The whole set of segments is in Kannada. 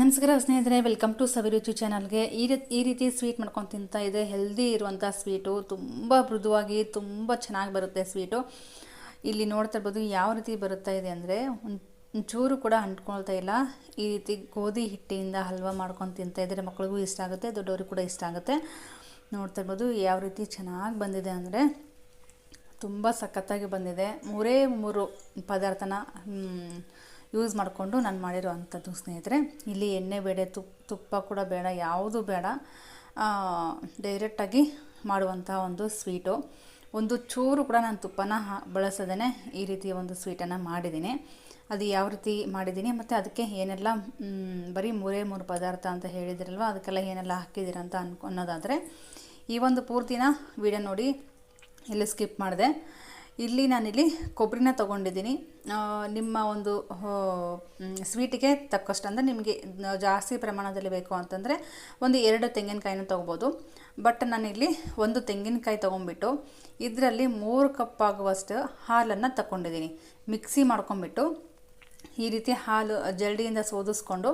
ನಮಸ್ಕಾರ ಸ್ನೇಹಿತರೆ ವೆಲ್ಕಮ್ ಟು ಸವಿರುಚಿ ಚಾನಲ್ಗೆ ಈ ರೀತಿ ಈ ರೀತಿ ಸ್ವೀಟ್ ಮಾಡ್ಕೊಂಡು ತಿಂತಾ ಇದೆ ಹೆಲ್ದಿ ಇರುವಂಥ ಸ್ವೀಟು ತುಂಬ ಮೃದುವಾಗಿ ತುಂಬ ಚೆನ್ನಾಗಿ ಬರುತ್ತೆ ಸ್ವೀಟು ಇಲ್ಲಿ ನೋಡ್ತಾ ಇರ್ಬೋದು ಯಾವ ರೀತಿ ಬರುತ್ತಾ ಇದೆ ಅಂದರೆ ಒಂಚೂರು ಕೂಡ ಅಂಟ್ಕೊಳ್ತಾ ಇಲ್ಲ. ಈ ರೀತಿ ಗೋಧಿ ಹಿಟ್ಟಿಂದ ಹಲ್ವಾ ಮಾಡ್ಕೊಂಡು ತಿಂತಾ ಇದ್ದರೆ ಮಕ್ಳಿಗೂ ಇಷ್ಟ ಆಗುತ್ತೆ, ದೊಡ್ಡವ್ರಿಗೂ ಕೂಡ ಇಷ್ಟ ಆಗುತ್ತೆ. ನೋಡ್ತಾ ಇರ್ಬೋದು ಯಾವ ರೀತಿ ಚೆನ್ನಾಗಿ ಬಂದಿದೆ ಅಂದರೆ ತುಂಬ ಸಖತ್ತಾಗಿ ಬಂದಿದೆ. ಮೂರೇ ಮೂರು ಪದಾರ್ಥನ ಯೂಸ್ ಮಾಡಿಕೊಂಡು ನಾನು ಮಾಡಿರೋ ಅಂಥದ್ದು ಸ್ನೇಹಿತರೆ. ಇಲ್ಲಿ ಎಣ್ಣೆ ಬೇಡ ತುಪ್ಪ ತುಪ್ಪ ಕೂಡ ಬೇಡ, ಯಾವುದು ಬೇಡ. ಡೈರೆಕ್ಟಾಗಿ ಮಾಡುವಂಥ ಒಂದು ಸ್ವೀಟು ಒಂದು ಚೂರು ಕೂಡ ನಾನು ತುಪ್ಪನ ಬಳಸದೇ ಈ ರೀತಿಯ ಒಂದು ಸ್ವೀಟನ್ನು ಮಾಡಿದ್ದೀನಿ. ಅದು ಯಾವ ರೀತಿ ಮಾಡಿದ್ದೀನಿ, ಮತ್ತು ಅದಕ್ಕೆ ಏನೆಲ್ಲ ಬರೀ ಮೂರೇ ಮೂರು ಪದಾರ್ಥ ಅಂತ ಹೇಳಿದಿರಲ್ವ, ಅದಕ್ಕೆಲ್ಲ ಏನೆಲ್ಲ ಹಾಕಿದ್ದೀರ ಅಂತ ಅನ್ಕೊ, ಅನ್ನೋದಾದರೆ, ಈ ಒಂದು ಪೂರ್ತಿನ ವಿಡಿಯೋ ನೋಡಿ ಇಲ್ಲಿ ಸ್ಕಿಪ್ ಮಾಡಿದೆ. ಇಲ್ಲಿ ನಾನಿಲ್ಲಿ ಕೊಬ್ಬರಿನ ತೊಗೊಂಡಿದ್ದೀನಿ. ನಿಮ್ಮ ಒಂದು ಸ್ವೀಟಿಗೆ ತಕ್ಕಷ್ಟು ಅಂದರೆ ನಿಮಗೆ ಜಾಸ್ತಿ ಪ್ರಮಾಣದಲ್ಲಿ ಬೇಕು ಅಂತಂದರೆ ಒಂದು ಎರಡು ತೆಂಗಿನಕಾಯಿನ ತೊಗೋಬೋದು. ಬಟ್ ನಾನಿಲ್ಲಿ ಒಂದು ತೆಂಗಿನಕಾಯಿ ತೊಗೊಂಬಿಟ್ಟು ಇದರಲ್ಲಿ ಮೂರು ಕಪ್ ಆಗುವಷ್ಟು ಹಾಲನ್ನು ತಗೊಂಡಿದ್ದೀನಿ ಮಿಕ್ಸಿ ಮಾಡ್ಕೊಂಬಿಟ್ಟು ಈ ರೀತಿ ಹಾಲು ಜಲ್ಡಿಯಿಂದ ಸೋದಿಸ್ಕೊಂಡು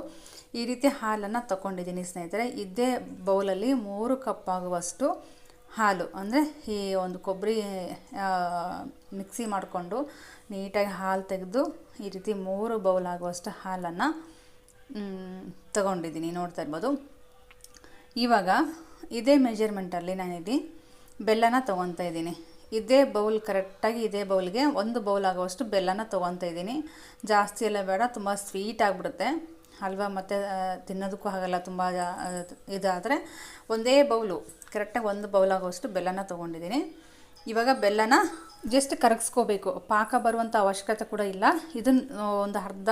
ಈ ರೀತಿ ಹಾಲನ್ನು ತಗೊಂಡಿದ್ದೀನಿ ಸ್ನೇಹಿತರೆ. ಇದೇ ಬೌಲಲ್ಲಿ ಮೂರು ಕಪ್ ಆಗುವಷ್ಟು ಹಾಲು, ಅಂದರೆ ಈ ಒಂದು ಕೊಬ್ಬರಿ ಮಿಕ್ಸಿ ಮಾಡಿಕೊಂಡು ನೀಟಾಗಿ ಹಾಲು ತೆಗೆದು ಈ ರೀತಿ ಮೂರು ಬೌಲ್ ಆಗುವಷ್ಟು ಹಾಲನ್ನು ತಗೊಂಡಿದ್ದೀನಿ. ನೋಡ್ತಾ ಇರ್ಬೋದು. ಇವಾಗ ಇದೇ ಮೆಜರ್ಮೆಂಟಲ್ಲಿ ನಾನಿಲ್ಲಿ ಬೆಲ್ಲನ ತೊಗೊತಾ ಇದ್ದೀನಿ. ಇದೇ ಬೌಲ್, ಕರೆಕ್ಟಾಗಿ ಇದೇ ಬೌಲ್ಗೆ ಒಂದು ಬೌಲ್ ಆಗುವಷ್ಟು ಬೆಲ್ಲನ ತೊಗೊತಾ ಇದ್ದೀನಿ. ಜಾಸ್ತಿ ಎಲ್ಲ ಬೇಡ, ತುಂಬ ಸ್ವೀಟ್ ಆಗಿಬಿಡುತ್ತೆ. ಹಲ್ವಾ ಮತ್ತು ತಿನ್ನೋದಕ್ಕೂ ಆಗಲ್ಲ ತುಂಬ ಇದಾದರೆ ಒಂದೇ ಬೌಲು ಕರೆಕ್ಟಾಗಿ ಒಂದು ಬೌಲ್ ಬೆಲ್ಲನ ತೊಗೊಂಡಿದ್ದೀನಿ. ಇವಾಗ ಬೆಲ್ಲನ ಜಸ್ಟ್ ಕರಗಿಸ್ಕೋಬೇಕು. ಪಾಕ ಬರುವಂಥ ಅವಶ್ಯಕತೆ ಕೂಡ ಇಲ್ಲ. ಇದನ್ನು ಒಂದು ಅರ್ಧ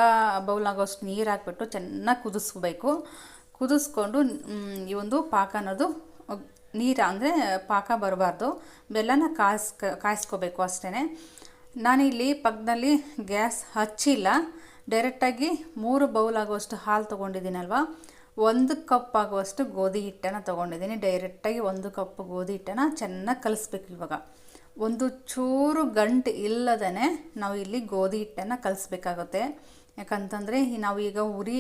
ಬೌಲ್ ಆಗೋಷ್ಟು ನೀರು ಹಾಕ್ಬಿಟ್ಟು ಚೆನ್ನಾಗಿ ಕುದಿಸ್ಕೋಬೇಕು ಕುದಿಸ್ಕೊಂಡು ಈ ಒಂದು ಪಾಕ ಅನ್ನೋದು, ನೀರು ಅಂದರೆ ಪಾಕ ಬರಬಾರ್ದು. ಬೆಲ್ಲನ ಕಾಯಿಸ್ಕ, ಕಾಯಿಸ್ಕೋಬೇಕು ಅಷ್ಟೇ ನಾನಿಲ್ಲಿ ಪಕ್ಕದಲ್ಲಿ ಗ್ಯಾಸ್ ಹಚ್ಚಿಲ್ಲ. ಡೈರೆಕ್ಟಾಗಿ ಮೂರು ಬೌಲ್ ಆಗುವಷ್ಟು ಹಾಲು ತೊಗೊಂಡಿದ್ದೀನಲ್ವ? ಒಂದು ಕಪ್ ಆಗುವಷ್ಟು ಗೋಧಿ ಹಿಟ್ಟನ್ನು ತೊಗೊಂಡಿದ್ದೀನಿ. ಡೈರೆಕ್ಟಾಗಿ ಒಂದು ಕಪ್ ಗೋಧಿ ಹಿಟ್ಟನ್ನು ಚೆನ್ನಾಗಿ ಕಲಿಸ್ಬೇಕು ಇವಾಗ. ಒಂದು ಚೂರು ಗಂಟು ಇಲ್ಲದೇ ನಾವು ಇಲ್ಲಿ ಗೋಧಿ ಹಿಟ್ಟನ್ನು ಕಲಿಸ್ಬೇಕಾಗುತ್ತೆ. ಯಾಕಂತಂದರೆ ನಾವು ಈಗ ಉರಿ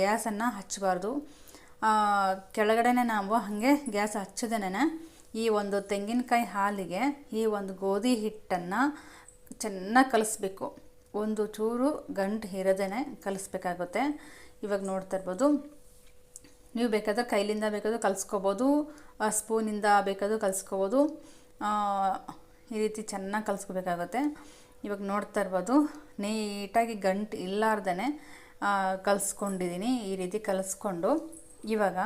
ಗ್ಯಾಸನ್ನು ಹಚ್ಚಬಾರ್ದು. ಕೆಳಗಡೆನೆ ನಾವು ಹಾಗೆ ಗ್ಯಾಸ್ ಹಚ್ಚದೇನೆ ಈ ಒಂದು ತೆಂಗಿನಕಾಯಿ ಹಾಲಿಗೆ ಈ ಒಂದು ಗೋಧಿ ಹಿಟ್ಟನ್ನು ಚೆನ್ನಾಗಿ ಕಲಿಸ್ಬೇಕು. ಒಂದು ಚೂರು ಗಂಟು ಇರದೇ ಕಲಿಸ್ಬೇಕಾಗುತ್ತೆ. ಇವಾಗ ನೋಡ್ತಾ ಇರ್ಬೋದು. ನೀವು ಬೇಕಾದ್ರೆ ಕೈಲಿಂದ ಬೇಕಾದರೂ ಕಲಿಸ್ಕೋಬೋದು ಸ್ಪೂನಿಂದ ಬೇಕಾದರೂ ಕಲಿಸ್ಕೋಬೋದು. ಈ ರೀತಿ ಚೆನ್ನಾಗಿ ಕಲಿಸ್ಕೋಬೇಕಾಗುತ್ತೆ. ಇವಾಗ ನೋಡ್ತಾ ಇರ್ಬೋದು. ನೀಟಾಗಿ ಗಂಟು ಇಲ್ಲಾರ್ದೇ ಕಲಿಸ್ಕೊಂಡಿದ್ದೀನಿ ಈ ರೀತಿ ಕಲಿಸ್ಕೊಂಡು ಇವಾಗ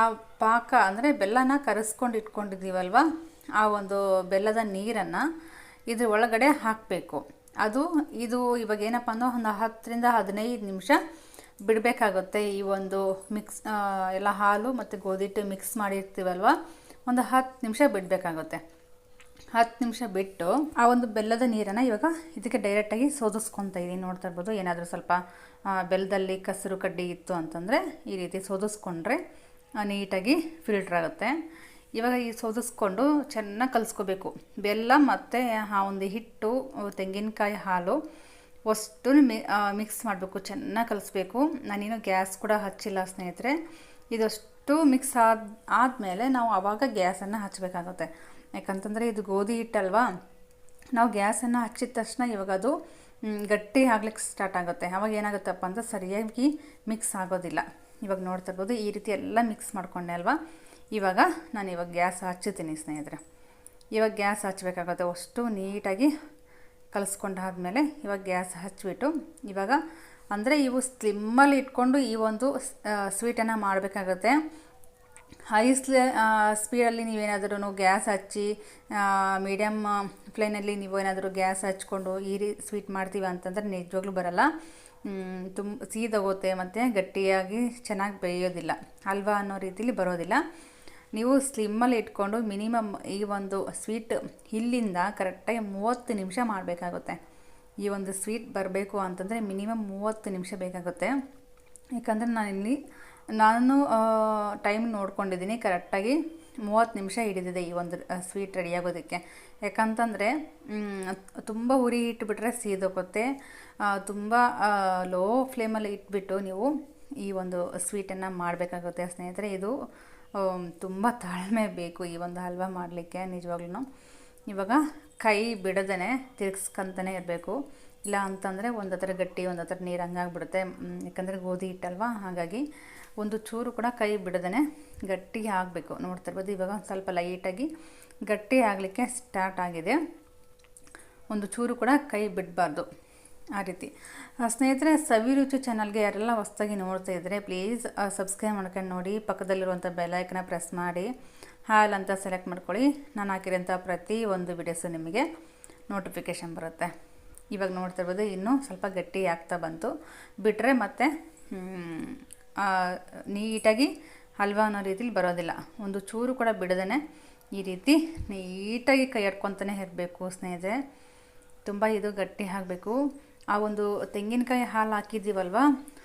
ಆ ಪಾಕ ಅಂದರೆ ಬೆಲ್ಲನ ಕರೆಸ್ಕೊಂಡು ಇಟ್ಕೊಂಡಿದ್ದೀವಲ್ವ? ಆ ಒಂದು ಬೆಲ್ಲದ ನೀರನ್ನು ಇದ್ರ ಒಳಗಡೆ ಹಾಕಬೇಕು. ಅದು ಇದು ಇವಾಗ ಏನಪ್ಪ ಅಂದ್ರೆ ಒಂದು ಹತ್ತರಿಂದ ಹದಿನೈದು ನಿಮಿಷ ಬಿಡಬೇಕಾಗುತ್ತೆ ಈ ಒಂದು ಮಿಕ್ಸ್ ಎಲ್ಲ ಹಾಲು ಮತ್ತು ಗೋಧಿ ಹಿಟ್ಟು ಮಿಕ್ಸ್ ಮಾಡಿರ್ತೀವಲ್ವ? ಒಂದು ಹತ್ತು ನಿಮಿಷ ಬಿಡಬೇಕಾಗುತ್ತೆ. ಹತ್ತು ನಿಮಿಷ ಬಿಟ್ಟು ಆ ಒಂದು ಬೆಲ್ಲದ ನೀರನ್ನು ಇವಾಗ ಇದಕ್ಕೆ ಡೈರೆಕ್ಟಾಗಿ ಸೋದಿಸ್ಕೊತಾ ಇದ್ದೀನಿ ನೋಡ್ತಾ ಇರ್ಬೋದು, ಏನಾದರೂ ಸ್ವಲ್ಪ ಬೆಲ್ಲದಲ್ಲಿ ಕಸರು ಕಡ್ಡಿ ಇತ್ತು ಅಂತಂದರೆ ಈ ರೀತಿ ಸೋದಿಸ್ಕೊಂಡ್ರೆ ನೀಟಾಗಿ ಫಿಲ್ಟ್ರ್ ಆಗುತ್ತೆ. ಇವಾಗ ಈ ಸೋದಿಸ್ಕೊಂಡು ಚೆನ್ನಾಗಿ ಕಲಿಸ್ಕೋಬೇಕು. ಬೆಲ್ಲ ಮತ್ತು ಆ ಒಂದು ಹಿಟ್ಟು, ತೆಂಗಿನಕಾಯಿ ಹಾಲು ಅಷ್ಟು ಮಿ ಮಿಕ್ಸ್ ಮಾಡಬೇಕು. ಚೆನ್ನಾಗಿ ಕಲಿಸ್ಬೇಕು. ನಾನೇನು ಗ್ಯಾಸ್ ಕೂಡ ಹಚ್ಚಿಲ್ಲ ಸ್ನೇಹಿತರೆ. ಇದಷ್ಟು ಮಿಕ್ಸ್ ಆದ, ಆದಮೇಲೆ ನಾವು ಆವಾಗ ಗ್ಯಾಸನ್ನು ಹಚ್ಚಬೇಕಾಗುತ್ತೆ ಯಾಕಂತಂದರೆ ಇದು ಗೋಧಿ ಹಿಟ್ಟಲ್ವಾ? ನಾವು ಗ್ಯಾಸನ್ನು ಹಚ್ಚಿದ ತಕ್ಷಣ ಇವಾಗ ಅದು ಗಟ್ಟಿ ಆಗ್ಲಿಕ್ಕೆ ಸ್ಟಾರ್ಟ್ ಆಗುತ್ತೆ. ಆವಾಗ ಏನಾಗುತ್ತಪ್ಪ ಅಂತ ಸರಿಯಾಗಿ ಮಿಕ್ಸ್ ಆಗೋದಿಲ್ಲ. ಇವಾಗ ನೋಡ್ತಾ ಇರ್ಬೋದು ಈ ರೀತಿ ಎಲ್ಲ ಮಿಕ್ಸ್ ಮಾಡ್ಕೊಂಡೆ ಅಲ್ವಾ? ಇವಾಗ ನಾನು ಇವಾಗ ಗ್ಯಾಸ್ ಹಚ್ಚುತ್ತೀನಿ ಸ್ನೇಹಿತರೆ. ಇವಾಗ ಗ್ಯಾಸ್ ಹಚ್ಚಬೇಕಾಗುತ್ತೆ. ಅಷ್ಟು ನೀಟಾಗಿ ಕಲಿಸ್ಕೊಂಡಾದ್ಮೇಲೆ ಇವಾಗ ಗ್ಯಾಸ್ ಹಚ್ಚಿಬಿಟ್ಟು, ಇವಾಗ ಅಂದರೆ ಇವು ಸ್ಲಿಮ್ಮಲ್ಲಿ ಇಟ್ಕೊಂಡು ಈ ಒಂದು ಸ್ವೀಟನ್ನು ಮಾಡಬೇಕಾಗುತ್ತೆ. ಹೈ ಸ್ಲೇ ಸ್ಪೀಡಲ್ಲಿ ನೀವೇನಾದರೂ ಗ್ಯಾಸ್ ಹಚ್ಚಿ ಮೀಡಿಯಮ್ ಫ್ಲೇನಲ್ಲಿ ನೀವು ಏನಾದರೂ ಗ್ಯಾಸ್ ಹಚ್ಕೊಂಡು ಈ ರೀ, ಸ್ವೀಟ್ ಮಾಡ್ತೀವಿ ಅಂತಂದರೆ ನಿಜವಾಗ್ಲೂ ಬರಲ್ಲ. ತುಂಬ ಸೀದೋಗುತ್ತೆ ಮತ್ತು ಗಟ್ಟಿಯಾಗಿ ಚೆನ್ನಾಗಿ ಬೇಯೋದಿಲ್ಲ. ಹಲ್ವಾ ಅನ್ನೋ ರೀತಿಲಿ ಬರೋದಿಲ್ಲ. ನೀವು ಸ್ಲಿಮ್ಮಲ್ಲಿ ಇಟ್ಕೊಂಡು ಮಿನಿಮಮ್ ಈ ಒಂದು ಸ್ವೀಟ್ ಇಲ್ಲಿಂದ ಕರೆಕ್ಟಾಗಿ ಮೂವತ್ತು ನಿಮಿಷ ಮಾಡಬೇಕಾಗುತ್ತೆ. ಈ ಒಂದು ಸ್ವೀಟ್ ಬರಬೇಕು ಅಂತಂದರೆ ಮಿನಿಮಮ್ ಮೂವತ್ತು ನಿಮಿಷ ಬೇಕಾಗುತ್ತೆ. ಯಾಕಂದರೆ ನಾನಿಲ್ಲಿ, ನಾನು ಟೈಮ್ ನೋಡ್ಕೊಂಡಿದ್ದೀನಿ ಕರೆಕ್ಟಾಗಿ ಮೂವತ್ತು ನಿಮಿಷ ಹಿಡಿದಿದೆ ಈ ಒಂದು ಸ್ವೀಟ್ ರೆಡಿಯಾಗೋದಕ್ಕೆ ಯಾಕಂತಂದರೆ ತುಂಬ ಉರಿ ಇಟ್ಬಿಟ್ರೆ ಸೀದೋಗುತ್ತೆ. ತುಂಬ ಲೋ ಫ್ಲೇಮಲ್ಲಿ ಇಟ್ಬಿಟ್ಟು ನೀವು ಈ ಒಂದು ಸ್ವೀಟನ್ನು ಮಾಡಬೇಕಾಗುತ್ತೆ ಸ್ನೇಹಿತರೆ. ಇದು ತುಂಬ ತಾಳ್ಮೆ ಬೇಕು ಈ ಒಂದು ಹಲ್ವಾ ಮಾಡಲಿಕ್ಕೆ ನಿಜವಾಗ್ಲೂ ಇವಾಗ ಕೈ ಬಿಡದೇ ತಿರ್ಗಿಸ್ಕೊಂತಾನೆ ಇರಬೇಕು. ಇಲ್ಲ ಅಂತಂದರೆ ಒಂದು ಹತ್ರ ಗಟ್ಟಿ, ಒಂದು ಹತ್ರ ನೀರು ಹಂಗಾಗ್ಬಿಡುತ್ತೆ. ಯಾಕಂದರೆ ಗೋಧಿ ಹಿಟ್ಟಲ್ವ? ಹಾಗಾಗಿ ಒಂದು ಚೂರು ಕೂಡ ಕೈ ಬಿಡದೇ ಗಟ್ಟಿ ಆಗಬೇಕು. ನೋಡ್ತಿರ್ಬೋದು ಇವಾಗ ಸ್ವಲ್ಪ ಲೈಟಾಗಿ ಗಟ್ಟಿ ಆಗಲಿಕ್ಕೆ ಸ್ಟಾರ್ಟ್ ಆಗಿದೆ. ಒಂದು ಚೂರು ಕೂಡ ಕೈ ಬಿಡಬಾರ್ದು. ಆ ರೀತಿ. ಸ್ನೇಹಿತರೆ ಸವಿರುಚಿ ಚಾನಲ್ಗೆ ಯಾರೆಲ್ಲ ಹೊಸದಾಗಿ ನೋಡ್ತಾ ಇದ್ದರೆ ಪ್ಲೀಸ್ ಸಬ್ಸ್ಕ್ರೈಬ್ ಮಾಡ್ಕೊಂಡು ನೋಡಿ, ಪಕ್ಕದಲ್ಲಿರುವಂಥ ಬೆಲ್ಲೈಕನ್ನ ಪ್ರೆಸ್ ಮಾಡಿ, ಹಾಲ್ ಅಂತ ಸೆಲೆಕ್ಟ್ ಮಾಡ್ಕೊಳ್ಳಿ. ನಾನು ಹಾಕಿರೋಂಥ ಪ್ರತಿ ಒಂದು ವಿಡಿಯೋಸು ನಿಮಗೆ ನೋಟಿಫಿಕೇಷನ್ ಬರುತ್ತೆ. ಇವಾಗ ನೋಡ್ತಿರ್ಬೋದು ಇನ್ನೂ ಸ್ವಲ್ಪ ಗಟ್ಟಿ ಆಗ್ತಾ ಬಂತು. ಬಿಟ್ಟರೆ ಮತ್ತೆ ನೀಟಾಗಿ ಹಲ್ವಾ ಅನ್ನೋ ರೀತಿಲಿ ಬರೋದಿಲ್ಲ. ಒಂದು ಚೂರು ಕೂಡ ಬಿಡದೇ ಈ ರೀತಿ ನೀಟಾಗಿ ಕೈ ಆಡ್ಕೊತಾನೆ ಇರಬೇಕು ಸ್ನೇಹಿತರೆ. ತುಂಬ ಇದು ಗಟ್ಟಿ ಆಗಬೇಕು. ಆ ಒಂದು ತೆಂಗಿನಕಾಯಿ ಹಾಲು ಹಾಕಿದ್ದೀವಲ್ವ?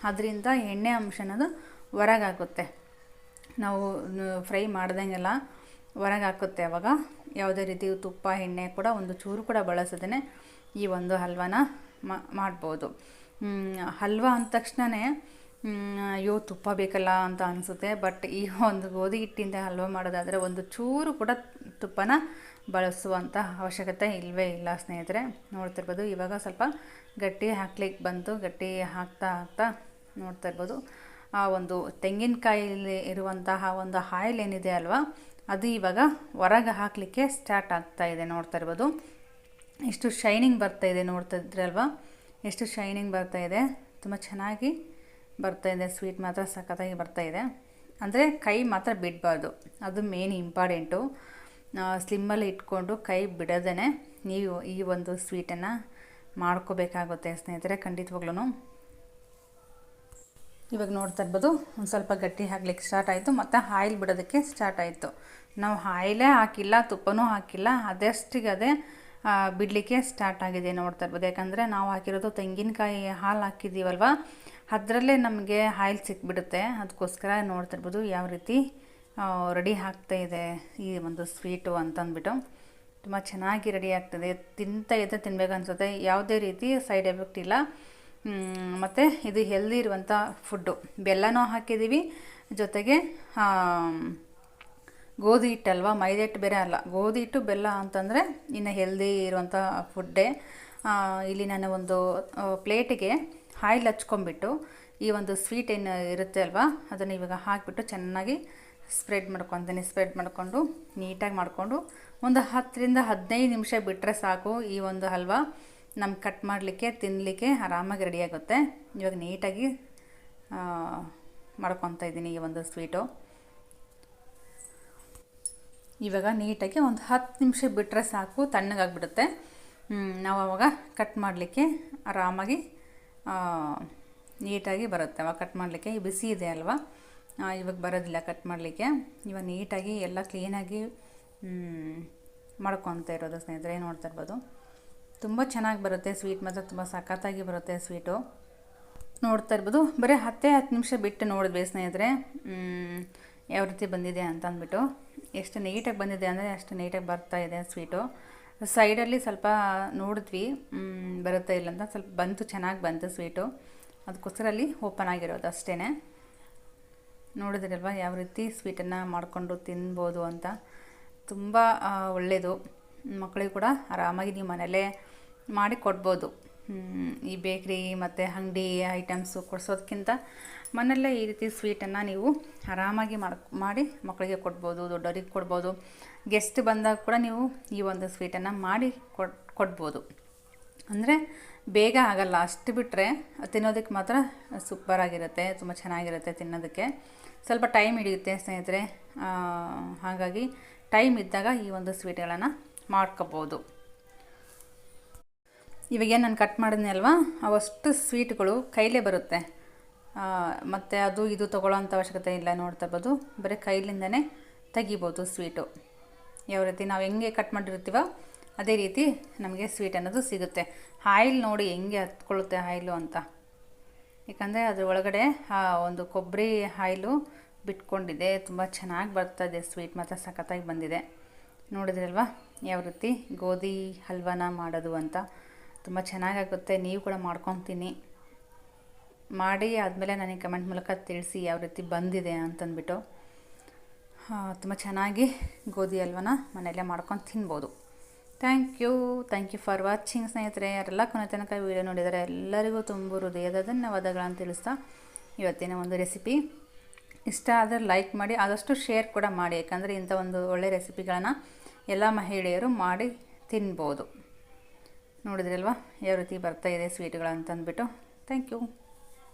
ಅದರಿಂದ ಎಣ್ಣೆ ಅಂಶ ಅನ್ನೋದು ಹೊರಗಾಗುತ್ತೆ ನಾವು ಫ್ರೈ ಮಾಡ್ದಂಗೆಲ್ಲ ಹೊರಗಾಕುತ್ತೆ ಅವಾಗ. ಯಾವುದೇ ರೀತಿ ತುಪ್ಪ, ಎಣ್ಣೆ ಕೂಡ ಒಂದು ಚೂರು ಕೂಡ ಬಳಸದೇ ಈ ಒಂದು ಹಲ್ವಾನ ಮಾಡ್ಬೋದು. ಹಲ್ವಾ ಅಂದ ತಕ್ಷಣವೇ ಅಯ್ಯೋ, ತುಪ್ಪ ಬೇಕಲ್ಲ ಅಂತ ಅನಿಸುತ್ತೆ. ಬಟ್ ಈ ಒಂದು ಗೋಧಿ ಹಿಟ್ಟಿಂದ ಹಲ್ವಾ ಮಾಡೋದಾದರೆ ಒಂದು ಚೂರು ಕೂಡ ತುಪ್ಪನ ಬಳಸುವಂಥ ಅವಶ್ಯಕತೆ ಇಲ್ಲವೇ ಇಲ್ಲ ಸ್ನೇಹಿತರೆ. ನೋಡ್ತಿರ್ಬೋದು, ಇವಾಗ ಸ್ವಲ್ಪ ಗಟ್ಟಿ ಹಾಕ್ಲಿಕ್ಕೆ ಬಂತು, ಗಟ್ಟಿ ಹಾಕ್ತಾ ಹಾಕ್ತಾ ನೋಡ್ತಾ ಇರ್ಬೋದು ಆ ಒಂದು ತೆಂಗಿನಕಾಯಲ್ಲಿ ಇರುವಂತಹ ಒಂದು ಆಯಿಲ್ ಏನಿದೆ ಅಲ್ವಾ, ಅದು ಇವಾಗ ಹೊರಗೆ ಹಾಕಲಿಕ್ಕೆ ಸ್ಟಾರ್ಟ್ ಆಗ್ತಾ ಇದೆ ನೋಡ್ತಾ ಇರ್ಬೋದು ಎಷ್ಟು ಶೈನಿಂಗ್ ಬರ್ತಾ ಇದೆ ನೋಡ್ತಾ ಇದ್ರಲ್ವಾ ಎಷ್ಟು ಶೈನಿಂಗ್ ಬರ್ತಾ ಇದೆ? ತುಂಬ ಚೆನ್ನಾಗಿ ಬರ್ತಾ ಇದೆ, ಸ್ವೀಟ್ ಮಾತ್ರ ಸಖತ್ತಾಗಿ ಇದೆ. ಅಂದರೆ ಕೈ ಮಾತ್ರ ಬಿಡಬಾರ್ದು. ಅದು ಮೇನ್ ಇಂಪಾರ್ಟೆಂಟು ಸ್ಲಿಮ್ಮಲ್ಲಿ ಇಟ್ಕೊಂಡು ಕೈ ಬಿಡದೇ ನೀವು ಈ ಒಂದು ಸ್ವೀಟನ್ನು ಮಾಡ್ಕೋಬೇಕಾಗುತ್ತೆ ಸ್ನೇಹಿತರೆ ಖಂಡಿತವಾಗ್ಲೂ ಇವಾಗ ನೋಡ್ತಾ ಇರ್ಬೋದು, ಒಂದು ಸ್ವಲ್ಪ ಗಟ್ಟಿ ಹಾಕ್ಲಿಕ್ಕೆ ಸ್ಟಾರ್ಟ್ ಆಯಿತು. ಮತ್ತು ಆಯಿಲ್ ಬಿಡೋದಕ್ಕೆ ಸ್ಟಾರ್ಟ್ ಆಯಿತು. ನಾವು ಆಯಿಲೇ ಹಾಕಿಲ್ಲ, ತುಪ್ಪನೂ ಹಾಕಿಲ್ಲ, ಅದಷ್ಟಿಗೆ ಅದೇ ಬಿಡಲಿಕ್ಕೆ ಸ್ಟಾರ್ಟ್ ಆಗಿದೆ ನೋಡ್ತಾ ಇರ್ಬೋದು. ಯಾಕಂದರೆ ನಾವು ಹಾಕಿರೋದು ತೆಂಗಿನಕಾಯಿ ಹಾಲು ಹಾಕಿದ್ದೀವಲ್ವ ಅದರಲ್ಲೇ ನಮಗೆ ಆಯಿಲ್ ಸಿಕ್ಬಿಡುತ್ತೆ. ಅದಕ್ಕೋಸ್ಕರ ನೋಡ್ತಿರ್ಬೋದು ಯಾವ ರೀತಿ ರೆಡಿ ಆಗ್ತಾ ಇದೆ ಈ ಒಂದು ಸ್ವೀಟು ಅಂತಂದ್ಬಿಟ್ಟು. ತುಂಬ ಚೆನ್ನಾಗಿ ರೆಡಿ ಆಗ್ತದೆ. ತಿಂತಾ ಇದ್ದರೆ ತಿನ್ಬೇಕು ಅನಿಸುತ್ತೆ. ಯಾವುದೇ ರೀತಿ ಸೈಡ್ ಎಫೆಕ್ಟ್ ಇಲ್ಲ. ಮತ್ತು ಇದು ಹೆಲ್ದಿ ಇರುವಂಥ ಫುಡ್ಡು. ಬೆಲ್ಲನೂ ಹಾಕಿದ್ದೀವಿ. ಜೊತೆಗೆ ಗೋಧಿ ಹಿಟ್ಟಲ್ವ ಮೈದಾ ಹಿಟ್ಟು ಬೇರೆ ಅಲ್ಲ. ಗೋಧಿ ಹಿಟ್ಟು, ಬೆಲ್ಲ ಅಂತಂದರೆ ಇನ್ನು ಹೆಲ್ದಿ ಇರುವಂಥ ಫುಡ್ಡೇ. ಇಲ್ಲಿ ನಾನು ಒಂದು ಪ್ಲೇಟಿಗೆ ಆಯಿಲ್ ಹಚ್ಕೊಂಡ್ಬಿಟ್ಟು ಈ ಒಂದು ಸ್ವೀಟ್ ಏನು ಇರುತ್ತೆ ಅಲ್ವಾ? ಅದನ್ನು ಇವಾಗ ಹಾಕಿಬಿಟ್ಟು ಚೆನ್ನಾಗಿ ಸ್ಪ್ರೆಡ್ ಮಾಡ್ಕೊತೀನಿ. ಸ್ಪ್ರೆಡ್ ಮಾಡಿಕೊಂಡು ನೀಟಾಗಿ ಮಾಡಿಕೊಂಡು ಒಂದು ಹತ್ತರಿಂದ ಹದಿನೈದು ನಿಮಿಷ ಬಿಟ್ಟರೆ ಸಾಕು ಈ ಒಂದು ಹಲ್ವಾ. ನಮ್ಗೆ ಕಟ್ ಮಾಡಲಿಕ್ಕೆ ತಿನ್ನಲಿಕ್ಕೆ ಆರಾಮಾಗಿ ರೆಡಿಯಾಗುತ್ತೆ ಇವಾಗ ನೀಟಾಗಿ ಮಾಡ್ಕೊತಾ ಇದ್ದೀನಿ ಈ ಒಂದು ಸ್ವೀಟು. ಇವಾಗ ನೀಟಾಗಿ ಒಂದು ಹತ್ತು ನಿಮಿಷ ಬಿಟ್ಟರೆ ಸಾಕು, ತಣ್ಣಗಾಗ್ಬಿಡುತ್ತೆ. ನಾವು ಅವಾಗ ಕಟ್ ಮಾಡಲಿಕ್ಕೆ ಆರಾಮಾಗಿ ನೀಟಾಗಿ ಬರುತ್ತೆ. ಅವಾಗ ಕಟ್ ಮಾಡಲಿಕ್ಕೆ ಬಿಸಿ ಇದೆ ಅಲ್ವಾ? ಇವಾಗ ಬರೋದಿಲ್ಲ ಕಟ್ ಮಾಡಲಿಕ್ಕೆ. ಇವಾಗ ನೀಟಾಗಿ ಎಲ್ಲ ಕ್ಲೀನಾಗಿ ಮಾಡ್ಕೊತ ಇರೋದು ಸ್ನೇಹಿತರೆ ನೋಡ್ತಾ ಇರ್ಬೋದು? ತುಂಬ ಚೆನ್ನಾಗಿ ಬರುತ್ತೆ ಸ್ವೀಟ್ ಮಾತ್ರ, ತುಂಬ ಸಖತ್ತಾಗಿ ಬರುತ್ತೆ ಸ್ವೀಟು ನೋಡ್ತಾ ಇರ್ಬೋದು. ಬರೀ ಹತ್ತೇ ಹತ್ತು ನಿಮಿಷ ಬಿಟ್ಟು ನೋಡಿದ್ವಿ ಸ್ನೇಹಿತರೆ. ಯಾವ ರೀತಿ ಬಂದಿದೆ ಅಂತ ಅಂದ್ಬಿಟ್ಟು. ಎಷ್ಟು ನೀಟಾಗಿ ಬಂದಿದೆ ಅಂದರೆ ಅಷ್ಟು ನೀಟಾಗಿ ಬರ್ತಾ ಇದೆ ಸ್ವೀಟು ಸೈಡಲ್ಲಿ ಸ್ವಲ್ಪ ನೋಡಿದ್ವಿ. ಬರುತ್ತೆ ಇಲ್ಲ ಅಂತ. ಸ್ವಲ್ಪ ಬಂತು, ಚೆನ್ನಾಗಿ ಬಂತು ಸ್ವೀಟು ಅದಕ್ಕೋಸ್ಕರ ಅಲ್ಲಿ ಓಪನ್ ಆಗಿರೋದು ಅಷ್ಟೇ ನೋಡಿದ್ರಲ್ವ ಯಾವ ರೀತಿ ಸ್ವೀಟನ್ನು ಮಾಡಿಕೊಂಡು ತಿನ್ಬೋದು ಅಂತ. ತುಂಬ ಒಳ್ಳೆಯದು ಮಕ್ಕಳಿಗೆ ಕೂಡ ಆರಾಮಾಗಿ ನೀವು ಮನೆಯಲ್ಲೇ ಮಾಡಿ ಕೊಡ್ಬೋದು. ಈ ಬೇಕ್ರಿ ಮತ್ತು ಅಂಗಡಿ ಐಟಮ್ಸು ಕೊಡಿಸೋದಕ್ಕಿಂತ ಮನೆಯಲ್ಲೇ ಈ ರೀತಿ ಸ್ವೀಟನ್ನು ನೀವು ಆರಾಮಾಗಿ ಮಾಡಿ ಮಕ್ಕಳಿಗೆ ಕೊಡ್ಬೋದು, ದೊಡ್ಡವರಿಗೆ ಕೊಡ್ಬೋದು. ಗೆಸ್ಟ್ ಬಂದಾಗ ಕೂಡ ನೀವು ಈ ಒಂದು ಸ್ವೀಟನ್ನು ಮಾಡಿ ಕೊಡ್, ಕೊಡ್ಬೋದು. ಅಂದರೆ ಬೇಗ ಆಗಲ್ಲ, ಅಷ್ಟು ಬಿಟ್ಟರೆ ತಿನ್ನೋದಕ್ಕೆ ಮಾತ್ರ ಸೂಪರಾಗಿರುತ್ತೆ ತುಂಬ ಚೆನ್ನಾಗಿರುತ್ತೆ ತಿನ್ನೋದಕ್ಕೆ. ಸ್ವಲ್ಪ ಟೈಮ್ ಹಿಡಿಯುತ್ತೆ ಸ್ನೇಹಿತರೆ. ಹಾಗಾಗಿ ಟೈಮ್ ಇದ್ದಾಗ ಈ ಒಂದು ಸ್ವೀಟ್ಗಳನ್ನು ಮಾಡ್ಕೋಬೋದು. ಇವಾಗೇನು ನಾನು ಕಟ್ ಮಾಡಿದ್ನಿ ಅಲ್ವಾ? ಅವಷ್ಟು ಸ್ವೀಟ್ಗಳು ಕೈಲೇ ಬರುತ್ತೆ. ಮತ್ತು ಅದು ಇದು ತೊಗೊಳ್ಳೋಂಥ ಅವಶ್ಯಕತೆ ಇಲ್ಲ ನೋಡ್ತಾ ಇರ್ಬೋದು. ಬರೀ ಕೈಲಿಂದನೇ ತೆಗಿಬೋದು ಸ್ವೀಟು ಯಾವ ರೀತಿ ನಾವು ಹೆಂಗೆ ಕಟ್ ಮಾಡಿರ್ತೀವೋ ಅದೇ ರೀತಿ ನಮಗೆ ಸ್ವೀಟ್ ಅನ್ನೋದು ಸಿಗುತ್ತೆ. ಆಯಿಲ್ ನೋಡಿ ಹೆಂಗೆ ಹತ್ಕೊಳ್ಳುತ್ತೆ ಆಯಿಲು ಅಂತ. ಯಾಕಂದರೆ ಅದ್ರ ಒಳಗಡೆ ಒಂದು ಕೊಬ್ಬರಿ ಆಯಿಲು ಬಿಟ್ಕೊಂಡಿದೆ. ತುಂಬ ಚೆನ್ನಾಗಿ ಬರ್ತದೆ ಸ್ವೀಟ್ ಮಾತ್ರ ಸಖತ್ತಾಗಿ ಬಂದಿದೆ. ನೋಡಿದ್ರಲ್ವಾ ಯಾವ ರೀತಿ ಗೋಧಿ ಹಲ್ವಾನ ಮಾಡೋದು ಅಂತ. ತುಂಬ ಚೆನ್ನಾಗಾಗುತ್ತೆ, ನೀವು ಕೂಡ ಮಾಡ್ಕೊತೀನಿ. ಮಾಡಿ ಆದಮೇಲೆ ನನಗೆ ಕಮೆಂಟ್ ಮೂಲಕ ತಿಳಿಸಿ ಯಾವ ರೀತಿ ಬಂದಿದೆ ಅಂತಂದ್ಬಿಟ್ಟು. ತುಂಬ ಚೆನ್ನಾಗಿ ಗೋಧಿ ಹಲ್ವನ ಮನೆಯಲ್ಲೇ ಮಾಡ್ಕೊಂಡು ತಿನ್ಬೋದು. Thank you thank you for watching ಸ್ನೇಹಿತರೆ. ಯಾರೆಲ್ಲ ಕೊನೆ ತನಕ ವೀಡಿಯೋ ನೋಡಿದರೆ, ಎಲ್ಲರಿಗೂ ತುಂಬ ಹೃದಯದ ಧನ್ಯವಾದಗಳನ್ನು ತಿಳಿಸ್ತಾ ಇವತ್ತಿನ ಒಂದು ರೆಸಿಪಿ ಇಷ್ಟ ಆದರೆ ಲೈಕ್ ಮಾಡಿ, ಆದಷ್ಟು ಶೇರ್ ಕೂಡ ಮಾಡಿ, ಯಾಕಂದರೆ ಇಂಥ ಒಂದು ಒಳ್ಳೆಯ ರೆಸಿಪಿಗಳನ್ನು ಎಲ್ಲ ಮಹಿಳೆಯರು ಮಾಡಿ ತಿನ್ಬೋದು. ನೋಡಿದ್ರಲ್ವಾ ಯಾವ ರೀತಿ ಬರ್ತಾಯಿದೆ ಸ್ವೀಟ್ಗಳು ಅಂತಂದ್ಬಿಟ್ಟು. Thank you